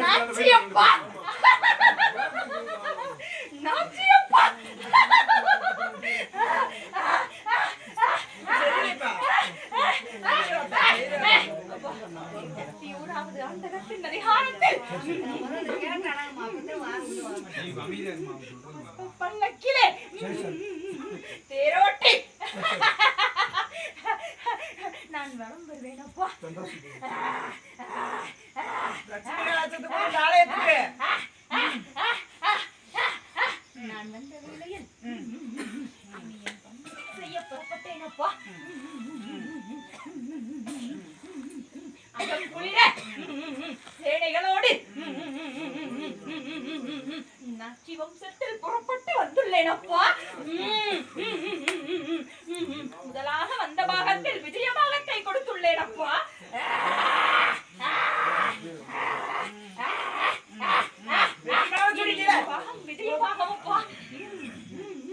நாச்சியப்பா. நாச்சியப்பா. பல்லக்கிலே நான் வரம் வருவேனப்பா நான் வந்த வேளையில் செய்ய புறப்பட்டேனப்பா அகம் குளிர சேனைகளோடு நச்சி வம்சத்தில் புறப்பட்டு வந்துள்ளேனப்பா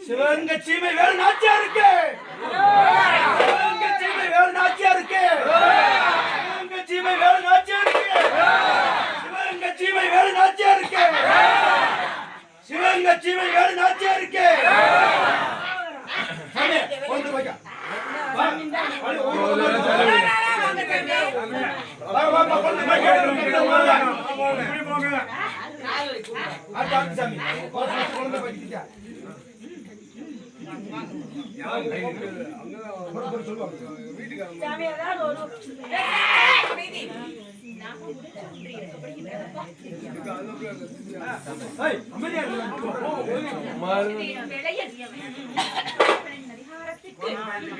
சிவகங்கை சீமை வேறு நாச்சியா இருக்கு சிவகங்கை சீமை வேறு நாச்சியா இருக்கு சிவகங்கை சீமை வேறு நாச்சியா இருக்கு சிவகங்கை சீமை வேறு நாச்சியா இருக்கு சிவகங்கை சீமை வேறு நாச்சியா இருக்கு வந்து போய்க்க. வா. வழி, ஓடி, ஓடி, ஓடி, ஓடி. வா, வா, வா, கொண்டு போய் கேட்டு, கிட்ட வாங்க. ஆ, டாக்டர் சாமி. கொண்டு போய்,